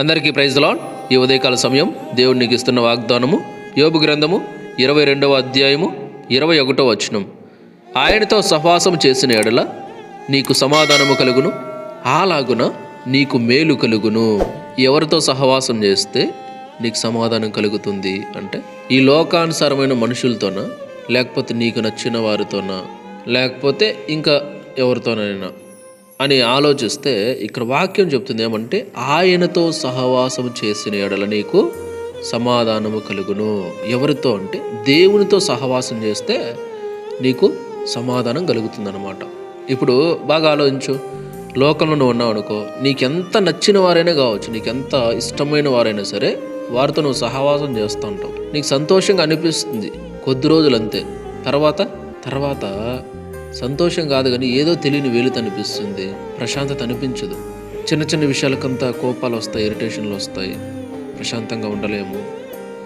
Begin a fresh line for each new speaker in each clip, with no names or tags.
అందరికీ praise lord ఈ ఉదయకాల సమయం దేవుడు నీకు ఇస్తున్న వాగ్దానము యోబు గ్రంథము ఇరవై రెండవ అధ్యాయము ఇరవై ఒకటో వచనం. ఆయనతో సహవాసం చేసిన ఎడల నీకు సమాధానము కలుగును అలాగున నీకు మేలు కలుగును. ఎవరితో సహవాసం చేస్తే నీకు సమాధానం కలుగుతుంది అంటే ఈ లోకానుసారమైన మనుషులతోనా లేకపోతే నీకు నచ్చిన వారితోనా లేకపోతే ఇంకా ఎవరితోనైనా? అని ఆలోచిస్తే ఇక్కడ వాక్యం చెప్తుంది ఏమంటే ఆయనతో సహవాసం చేసిన ఎడల నీకు సమాధానము కలుగును. ఎవరితో అంటే దేవునితో సహవాసం చేస్తే నీకు సమాధానం కలుగుతుందన్నమాట. ఇప్పుడు బాగా ఆలోచించు. లోకంలో నువ్వు ఉన్నావు అనుకో నీకెంత నచ్చిన వారైనా కావచ్చు నీకెంత ఇష్టమైన వారైనా సరే వారితో నువ్వు సహవాసం చేస్తూ ఉంటావు. నీకు సంతోషంగా అనిపిస్తుంది కొద్ది రోజులు అంతే తర్వాత తర్వాత సంతోషం కాదు కానీ ఏదో తెలియని వేలు అనిపిస్తుంది. ప్రశాంతత అనిపించదు. చిన్న చిన్న విషయాలకంతా కోపాలు వస్తాయి ఇరిటేషన్లు వస్తాయి. ప్రశాంతంగా ఉండలేము.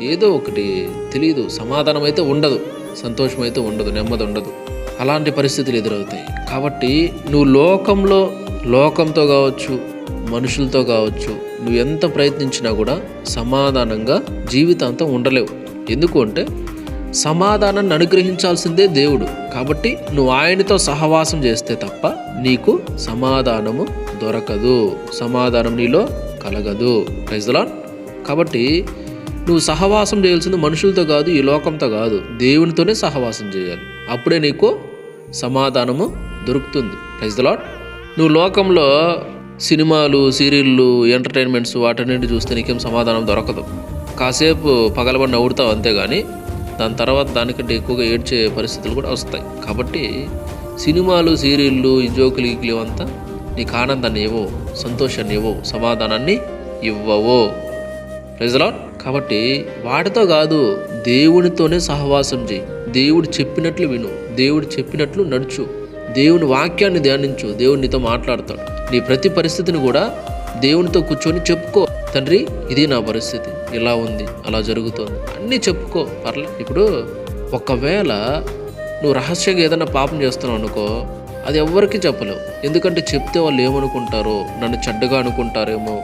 ఏదో ఒకటి తెలియదు సమాధానం అయితే ఉండదు. సంతోషం అయితే ఉండదు. నెమ్మది ఉండదు. అలాంటి పరిస్థితులు ఎదురవుతాయి. కాబట్టి నువ్వు లోకంలో లోకంతో కావచ్చు మనుషులతో కావచ్చు నువ్వు ఎంత ప్రయత్నించినా కూడా సమాధానంగా జీవితాంతం ఉండలేవు. ఎందుకు అంటే సమాధానాన్ని అనుగ్రహించాల్సిందే దేవుడు. కాబట్టి నువ్వు ఆయనతో సహవాసం చేస్తే తప్ప నీకు సమాధానము దొరకదు. సమాధానం నీలో కలగదు. ప్రజలాన్ కాబట్టి నువ్వు సహవాసం చేయాల్సింది మనుషులతో కాదు ఈ లోకంతో కాదు. దేవునితోనే సహవాసం చేయాలి. అప్పుడే నీకు సమాధానము దొరుకుతుంది. ప్రజలాట్ నువ్వు లోకంలో సినిమాలు సీరియళ్ళు ఎంటర్టైన్మెంట్స్ వాటన్నింటి చూస్తే నీకేం సమాధానం దొరకదు. కాసేపు పగలబడి నవ్వుతావు అంతేగాని దాని తర్వాత దానికంటే ఎక్కువగా ఏడ్చే పరిస్థితులు కూడా వస్తాయి. కాబట్టి సినిమాలు సీరియళ్ళు ఈ జోకులు గీకులు అంతా నీకు ఆనందాన్ని ఇవ్వవు సంతోషాన్ని ఇవ్వవు సమాధానాన్ని ఇవ్వవు. ప్రజలా కాబట్టి వాటితో కాదు దేవునితోనే సహవాసం చేయి. దేవుడు చెప్పినట్లు విను దేవుడు చెప్పినట్లు నడుచు. దేవుని వాక్యాన్ని ధ్యానించు దేవుడు నీతో మాట్లాడతాడు. నీ ప్రతి పరిస్థితిని కూడా దేవునితో కూర్చొని చెప్పుకో. తండ్రి ఇది నా పరిస్థితి. ఇలా ఉంది అలా జరుగుతోంది. అన్నీ చెప్పుకో పర్లే. ఇప్పుడు ఒకవేళ నువ్వు రహస్యంగా ఏదైనా పాపం చేస్తున్నావు అనుకో అది ఎవ్వరికీ చెప్పలేవు. ఎందుకంటే చెప్తే వాళ్ళు ఏమనుకుంటారో నన్ను చెడ్డగా అనుకుంటారేమో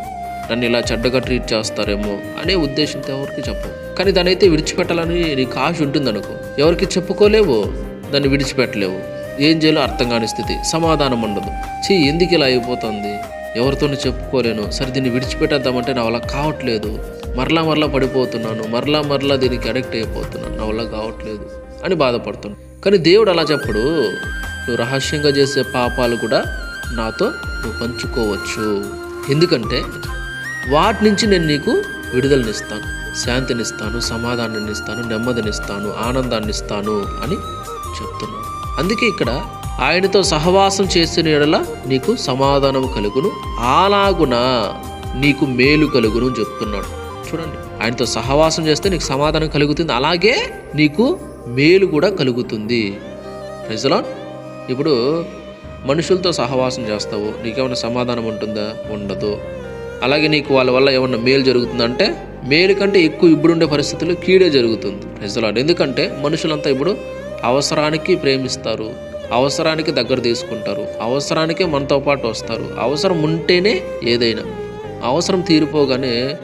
నన్ను ఇలా చెడ్డగా ట్రీట్ చేస్తారేమో అనే ఉద్దేశంతో ఎవరికి చెప్పవు. కానీ దాని అయితే విడిచిపెట్టాలని నీకు ఆశ ఉంటుంది అనుకో. ఎవరికి చెప్పుకోలేవు దాన్ని విడిచిపెట్టలేవు. ఏం చేయాలో అర్థం కాని స్థితి సమాధానం ఉండదు. చీ ఎందుకు ఇలా అయిపోతుంది? ఎవరితోనూ చెప్పుకోలేను. సరే దీన్ని విడిచిపెట్టేద్దామంటే నా వల్ల కావట్లేదు. మరలా మరలా పడిపోతున్నాను మరలా మరలా దీనికి అడిక్ట్ అయిపోతున్నాను నా వల్ల కావట్లేదు అని బాధపడుతున్నాను. కానీ దేవుడు అలా చెప్పడు. నువ్వు రహస్యంగా చేసే పాపాలు కూడా నాతో నువ్వు పంచుకోవచ్చు. ఎందుకంటే వాటి నుంచి నేను నీకు విడుదలనిస్తాను శాంతినిస్తాను సమాధానాన్ని ఇస్తాను నెమ్మదినిస్తాను ఆనందాన్ని ఇస్తాను అని చెప్తున్నాను అందుకే ఇక్కడ ఆయనతో సహవాసం చేసిన ఎడల నీకు సమాధానం కలుగును. అలాగున నీకు మేలు కలుగును చెప్తున్నాడు. చూడండి. ఆయనతో సహవాసం చేస్తే నీకు సమాధానం కలుగుతుంది. అలాగే నీకు మేలు కూడా కలుగుతుంది. ప్రజలాన్ ఇప్పుడు మనుషులతో సహవాసం చేస్తావు. నీకేమైనా సమాధానం ఉంటుందా? ఉండదు. అలాగే నీకు వాళ్ళ వల్ల ఏమన్నా మేలు జరుగుతుందంటే మేలు కంటే ఎక్కువ ఇప్పుడుండే పరిస్థితుల్లో కీడే జరుగుతుంది. ప్రజలాడు ఎందుకంటే మనుషులంతా ఇప్పుడు అవసరానికి ప్రేమిస్తారు. అవసరానికి దగ్గర తీసుకుంటారు. అవసరానికే మనతో పాటు వస్తారు. అవసరం ఉంటేనే ఏదైనా. అవసరం తీరిపోగానే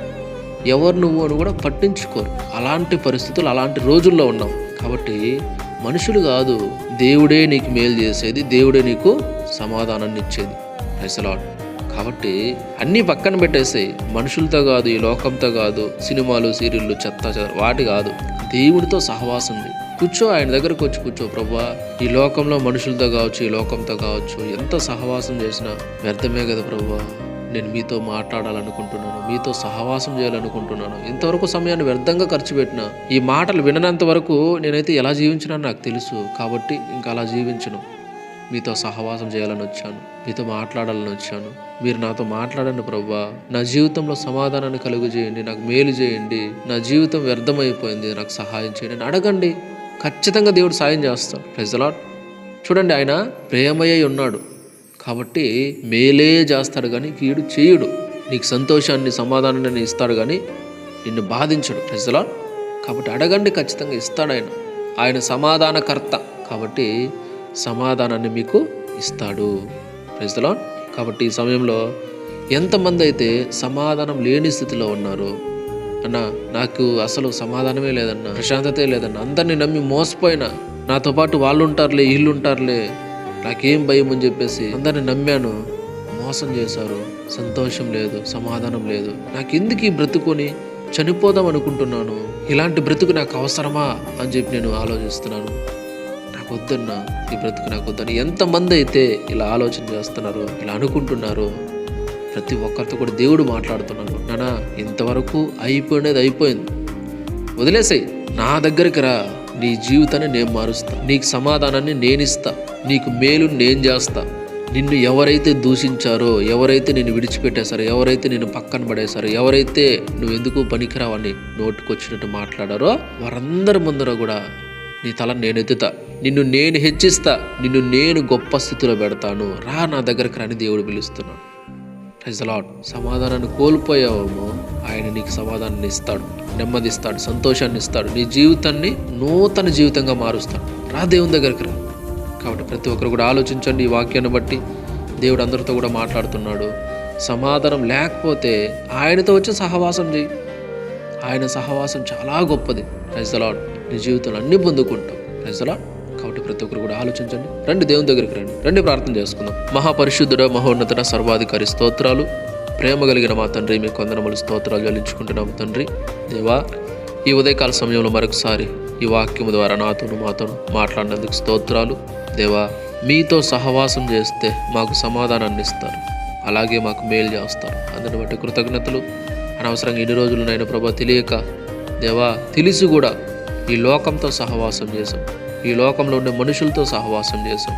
ఎవరు నువ్వు అని కూడా పట్టించుకోరు. అలాంటి పరిస్థితులు అలాంటి రోజుల్లో ఉన్నాం కాబట్టి మనుషులు కాదు దేవుడే నీకు మేలు చేసేది దేవుడే నీకు సమాధానాన్ని ఇచ్చేది. ప్రజలాడు కాబట్టి అన్నీ పక్కన పెట్టేసాయి మనుషులతో కాదు ఈ లోకంతో కాదు సినిమాలు సీరియళ్ళు చెత్త వాటి కాదు. దేవుడితో సహవాసం కూర్చో ఆయన దగ్గరకు వచ్చి కూర్చో ప్రభా. ఈ లోకంలో మనుషులతో కావచ్చు ఈ లోకంతో కావచ్చు ఎంత సహవాసం చేసినా వ్యర్థమే కదా ప్రభా. నేను మీతో మాట్లాడాలనుకుంటున్నాను మీతో సహవాసం చేయాలనుకుంటున్నాను. ఇంతవరకు సమయాన్ని వ్యర్థంగా ఖర్చు పెట్టిన ఈ మాటలు విననంత వరకు నేనైతే ఎలా జీవించినా నాకు తెలుసు. కాబట్టి ఇంకా అలా జీవించను. మీతో సహవాసం చేయాలని వచ్చాను. మీతో మాట్లాడాలని వచ్చాను. మీరు నాతో మాట్లాడండి ప్రభా నా జీవితంలో సమాధానాన్ని కలుగు చేయండి నాకు మేలు చేయండి. నా జీవితం వ్యర్థమైపోయింది నాకు సహాయం చేయండి. అడగండి. ఖచ్చితంగా దేవుడు సాయం చేస్తాడు. ప్రజలాట్ చూడండి ఆయన ప్రేమయ్య ఉన్నాడు. కాబట్టి మేలే చేస్తాడు కానీ కీడు చేయుడు. నీకు సంతోషాన్ని సమాధానాన్ని ఇస్తాడు కానీ నిన్ను బాధించడు. ప్రజలా కాబట్టి అడగండి ఖచ్చితంగా ఇస్తాడు ఆయన. ఆయన సమాధానకర్త. కాబట్టి సమాధానాన్ని మీకు ఇస్తాడు. ప్రజలా కాబట్టి ఈ సమయంలో ఎంతమంది అయితే సమాధానం లేని స్థితిలో ఉన్నారు అన్న నాకు అసలు సమాధానమే లేదన్న ప్రశాంతతే లేదన్న అందరిని నమ్మి మోసపోయినా నాతో పాటు వాళ్ళు ఉంటారులే వీళ్ళు ఉంటారులే నాకేం భయం అని చెప్పేసి అందరిని నమ్మాను. మోసం చేశారు. సంతోషం లేదు సమాధానం లేదు. నాకెందుకు ఈ బ్రతుకుని చనిపోదాం అనుకుంటున్నాను? ఇలాంటి బ్రతుకు నాకు అవసరమా అని చెప్పి నేను ఆలోచిస్తున్నాను. నాకు వద్దన్నా ఈ బ్రతుకు నాకు వద్దని ఎంతమంది అయితే ఇలా ఆలోచన చేస్తున్నారో ఇలా అనుకుంటున్నారో ప్రతి ఒక్కరితో కూడా దేవుడు మాట్లాడుతున్నాను నానా ఇంతవరకు అయిపోయినది అయిపోయింది. వదిలేసాయి. నా దగ్గరికి రా. నీ జీవితాన్ని నేను మారుస్తా. నీకు సమాధానాన్ని నేను నీకు మేలు నేను చేస్తా. నిన్ను ఎవరైతే దూషించారో ఎవరైతే నేను విడిచిపెట్టేశారో ఎవరైతే నేను పక్కన పడేశారో ఎవరైతే నువ్వు ఎందుకు పనికిరావని నోటుకొచ్చినట్టు మాట్లాడారో వారందరి ముందర కూడా నీ తల నేను ఎత్తుతా. నిన్ను నేను హెచ్చిస్తా. నిన్ను నేను గొప్ప స్థితిలో పెడతాను. రా నా దగ్గరికి రాని దేవుడు పిలుస్తున్నాడు. ప్రైజ్ సమాధానాన్ని కోల్పోయావేమో ఆయన నీకు సమాధానాన్ని ఇస్తాడు. నెమ్మదిస్తాడు సంతోషాన్ని ఇస్తాడు. నీ జీవితాన్ని నూతన జీవితంగా మారుస్తాడు. రా దేవుని దగ్గరికి రా. కాబట్టి ప్రతి ఒక్కరు కూడా ఆలోచించండి ఈ వాక్యాన్ని బట్టి. దేవుడు అందరితో కూడా మాట్లాడుతున్నాడు. సమాధానం లేకపోతే ఆయనతో వచ్చి సహవాసం చేయి. ఆయన సహవాసం చాలా గొప్పది. ప్రైజ్ నీ జీవితంలో అన్ని పొందుకుంటాం. ప్రైజ్ కాబట్టి ప్రతి ఒక్కరు కూడా ఆలోచించండి. రండి దేవుని దగ్గరికి రండి. రండి ప్రార్థన చేసుకుందాం. మహాపరిశుద్ధుడ మహోన్నతుడ సర్వాధికారి స్తోత్రాలు. ప్రేమ కలిగిన మా తండ్రి మీ కొందనములు స్తోత్రాలు చెల్లించుకుంటున్నాం తండ్రి. దేవా ఈ ఉదయకాల సమయంలో మరొకసారి ఈ వాక్యము ద్వారా నాతోను మాతోను మాట్లాడినందుకు స్తోత్రాలు. దేవా మీతో సహవాసం చేస్తే మాకు సమాధానాన్ని ఇస్తారు. అలాగే మాకు మేలు చేస్తారు. అందుని బట్టి కృతజ్ఞతలు. అనవసరంగా ఇన్ని రోజులు నైనా ప్రభా తెలియక దేవా తెలిసి కూడా ఈ లోకంతో సహవాసం చేసాం ఈ లోకంలో ఉండే మనుషులతో సహవాసం చేసాం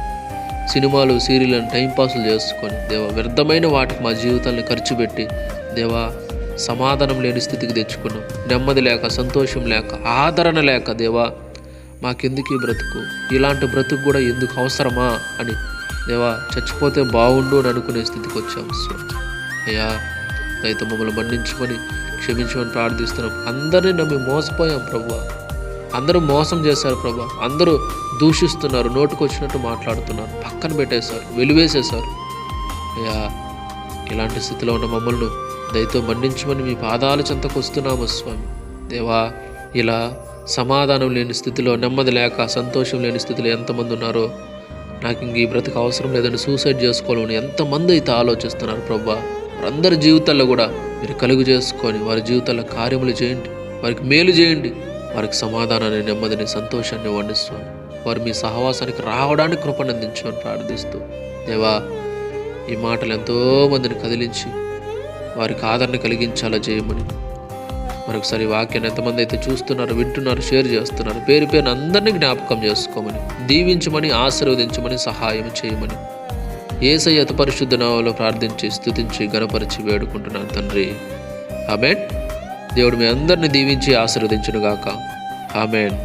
సినిమాలు సీరియళ్ళను టైంపాసులు చేసుకొని దేవా వ్యర్థమైన వాటికి మా జీవితాన్ని ఖర్చు పెట్టి దేవా సమాధానం లేని స్థితికి తెచ్చుకున్నాం. నెమ్మది లేక సంతోషం లేక ఆదరణ లేక దేవా మాకెందుకు ఈ బ్రతుకు? ఇలాంటి బ్రతుకు కూడా ఎందుకు అవసరమా? అని దేవా చచ్చిపోతే బాగుండు అని అనుకునే స్థితికి వచ్చాం స్వామి. అయ్యా దయతో మమ్మల్ని మన్నించుకొని క్షమించమని ప్రార్థిస్తున్నాం. అందరినీ నమ్మి మోసపోయాం ప్రభు. అందరూ మోసం చేశారు ప్రభా. అందరూ దూషిస్తున్నారు నోటుకొచ్చినట్టు మాట్లాడుతున్నారు. పక్కన పెట్టేశారు వెలివేసేశారు. అయ్యా ఇలాంటి స్థితిలో ఉన్న మమ్మల్ని దయతో మన్నించమని మీ పాదాల చెంతకు వస్తున్నాము స్వామి. దేవా ఇలా సమాధానం లేని స్థితిలో నెమ్మది లేక సంతోషం లేని స్థితిలో ఎంతమంది ఉన్నారో నాకు ఇంక ఈ బ్రతుకు అవసరం లేదని సూసైడ్ చేసుకోవాలని ఎంతమంది అయితే ఆలోచిస్తున్నారు ప్రభా. వారందరి జీవితాల్లో కూడా మీరు కలుగు చేసుకొని వారి జీవితాల్లో కార్యములు చేయండి. వారికి మేలు చేయండి. వారికి సమాధానాన్ని నెమ్మదిని సంతోషాన్ని వండిస్తాను వారు మీ సహవాసానికి రావడానికి కృపనందించమని ప్రార్థిస్తూ దేవా ఈ మాటలు ఎంతో మందిని కదిలించి వారికి ఆదరణ కలిగించాలా చేయమని మరొకసారి వాక్యాన్ని ఎంతమంది అయితే చూస్తున్నారు వింటున్నారు షేర్ చేస్తున్నారు పేరు పేరు అందరినీ జ్ఞాపకం చేసుకోమని దీవించమని ఆశీర్వదించమని సహాయం చేయమని. ఏసయ్య పరిశుద్ధ నామంలో ప్రార్థించి స్థుతించి గణపరిచి వేడుకుంటున్నాను తండ్రి. ఆమెన్. దేవుడు మీ అందరిని దీవించి ఆశీర్వదించునుగాక. ఆమెన్.